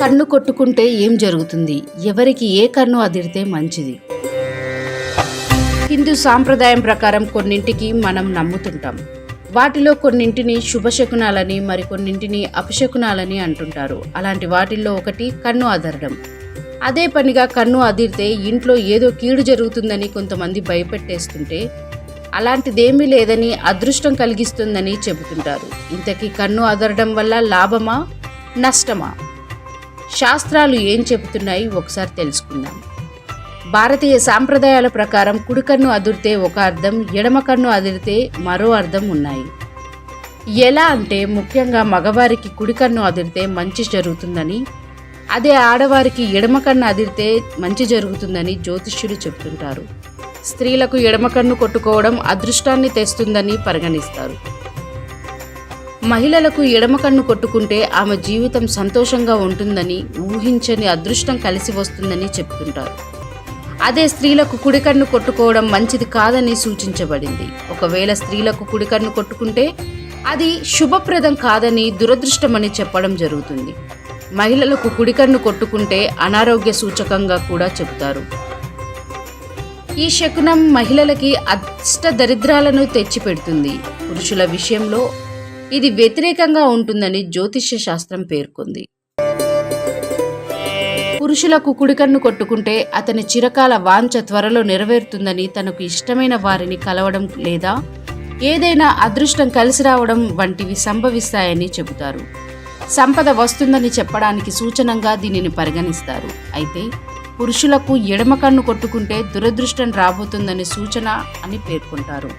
కన్ను కొట్టుకుంటే ఏం జరుగుతుంది? ఎవరికి ఏ కన్ను అదిరితే మంచిది? హిందూ సాంప్రదాయం ప్రకారం కొన్నింటికి మనం నమ్ముతుంటాం. వాటిలో కొన్నింటిని శుభశకునాలని మరికొన్నింటిని అపశకునాలని అంటుంటారు. అలాంటి వాటిల్లో ఒకటి కన్ను అదరడం. అదే పనిగా కన్ను అదిరితే ఇంట్లో ఏదో కీడు జరుగుతుందని కొంతమంది భయపెట్టేస్తుంటే అలాంటిదేమీ లేదని అదృష్టం కలిగిస్తుందని చెబుతుంటారు. ఇంతకీ కన్ను అదరడం వల్ల లాభమా? నష్టమా? శాస్త్రాలు ఏం చెబుతున్నాయి ఒకసారి తెలుసుకుందాం. భారతీయ సాంప్రదాయాల ప్రకారం కుడికన్ను అదిరితే ఒక అర్థం ఎడమ కన్ను అదిరితే మరో అర్థం ఉన్నాయి. ఎలా అంటే ముఖ్యంగా మగవారికి కుడికన్ను అదిరితే మంచి జరుగుతుందని అదే ఆడవారికి ఎడమ కన్ను అదిరితే మంచి జరుగుతుందని జ్యోతిష్యులు చెబుతుంటారు. స్త్రీలకు ఎడమ కన్ను కొట్టుకోవడం అదృష్టాన్ని తెస్తుందని పరిగణిస్తారు. మహిళలకు ఎడమ కన్ను కొట్టుకుంటే ఆమె జీవితం సంతోషంగా ఉంటుందని ఊహించని అదృష్టం కలిసి వస్తుందని చెప్తుంటారు అదే స్త్రీలకు కుడికన్ను కొట్టుకోవడం మంచిది కాదని సూచించబడింది. ఒకవేళ స్త్రీలకు కుడికన్ను కొట్టుకుంటే అది శుభప్రదం కాదని దురదృష్టమని చెప్పడం జరుగుతుంది. మహిళలకు కుడికన్ను కొట్టుకుంటే అనారోగ్య సూచకంగా కూడా చెబుతారు. ఈ శకునం మహిళలకి అష్ట దరిద్రాలను తెచ్చిపెడుతుంది. పురుషుల విషయంలో ఇది వ్యతిరేకంగా ఉంటుందని జ్యోతిష్య శాస్త్రం పేర్కొంది. పురుషులకు కుడికన్ను కొట్టుకుంటే అతని చిరకాల వాంఛ త్వరలో నెరవేరుతుందని తనకు ఇష్టమైన వారిని కలవడం లేదా ఏదైనా అదృష్టం కలిసి రావడం వంటివి సంభవిస్తాయని చెబుతారు. సంపద వస్తుందని చెప్పడానికి సూచనంగా దీనిని పరిగణిస్తారు. అయితే పురుషులకు ఎడమ కన్ను కొట్టుకుంటే దురదృష్టం రాబోతుందని సూచన అని పేర్కొంటారు.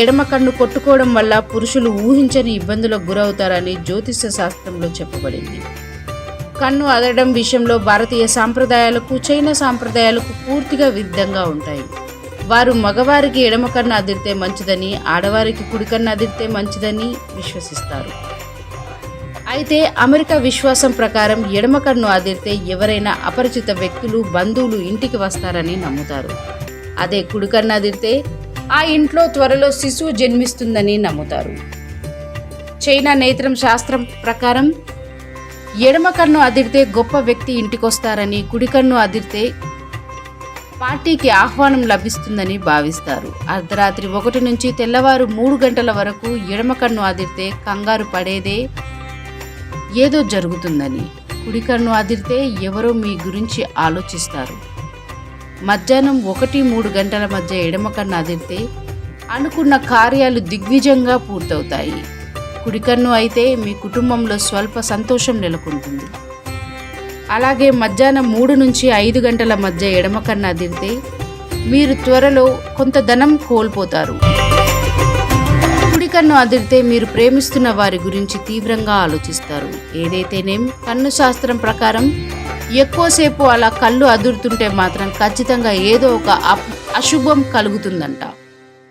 ఎడమ కన్ను కొట్టుకోవడం వల్ల పురుషులు ఊహించని ఇబ్బందులకు గురవుతారని జ్యోతిష శాస్త్రంలో చెప్పబడింది. కన్ను అదడం విషయంలో భారతీయ సాంప్రదాయాలకు చైనా సాంప్రదాయాలకు పూర్తిగా విరుద్ధంగా ఉంటాయి. వారు మగవారికి ఎడమ కన్ను అదిరితే మంచిదని ఆడవారికి కుడి కన్ను అదిరితే మంచిదని విశ్వసిస్తారు. అయితే అమెరికా విశ్వాసం ప్రకారం ఎడమ కన్ను అదిరితే ఎవరైనా అపరిచిత వ్యక్తులు బంధువులు ఇంటికి వస్తారని నమ్ముతారు. అదే కుడి కన్ను అదిరితే ఆ ఇంట్లో త్వరలో శిశువు జన్మిస్తుందని నమ్ముతారు. చైనా నేత్రం శాస్త్రం ప్రకారం ఎడమ కన్ను అదిరితే గొప్ప వ్యక్తి ఇంటికొస్తారని కుడి కన్ను అదిరితే పార్టీకి ఆహ్వానం లభిస్తుందని భావిస్తారు. అర్ధరాత్రి ఒకటి నుంచి తెల్లవారు మూడు గంటల వరకు ఎడమ కన్ను అదిరితే కంగారు పడేదే ఏదో జరుగుతుందని కుడి కన్ను అదిరితే ఎవరో మీ గురించి ఆలోచిస్తారు. మధ్యాహ్నం ఒకటి మూడు గంటల మధ్య ఎడమ కన్ను అదిరితే అనుకున్న కార్యాలు దిగ్విజంగా పూర్తవుతాయి. కుడికన్ను అయితే మీ కుటుంబంలో స్వల్ప సంతోషం నెలకొంటుంది. అలాగే మధ్యాహ్నం మూడు నుంచి ఐదు గంటల మధ్య ఎడమ కన్ను అదిరితే మీరు త్వరలో కొంత ధనం కోల్పోతారు. కన్ను అదిరితే మీరు ప్రేమిస్తున్న వారి గురించి తీవ్రంగా ఆలోచిస్తారు. ఏదైతేనేం కన్ను శాస్త్రం ప్రకారం ఎక్కువసేపు అలా కళ్ళు అదురుతుంటే మాత్రం ఖచ్చితంగా ఏదో ఒక అప్- అశుభం కలుగుతుందంట.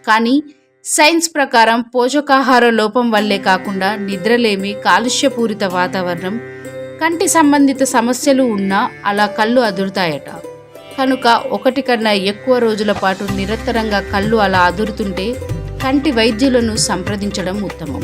కానీ సైన్స్ ప్రకారం పోషకాహార లోపం వల్లే కాకుండా నిద్రలేమి కాలుష్యపూరిత వాతావరణం కంటి సంబంధిత సమస్యలు ఉన్నా అలా కళ్ళు అదురుతాయట. కనుక ఒకటి కన్నా ఎక్కువ రోజుల పాటు నిరంతరంగా కళ్ళు అలా అదురుతుంటే కంటి వైద్యులను సంప్రదించడం ఉత్తమం.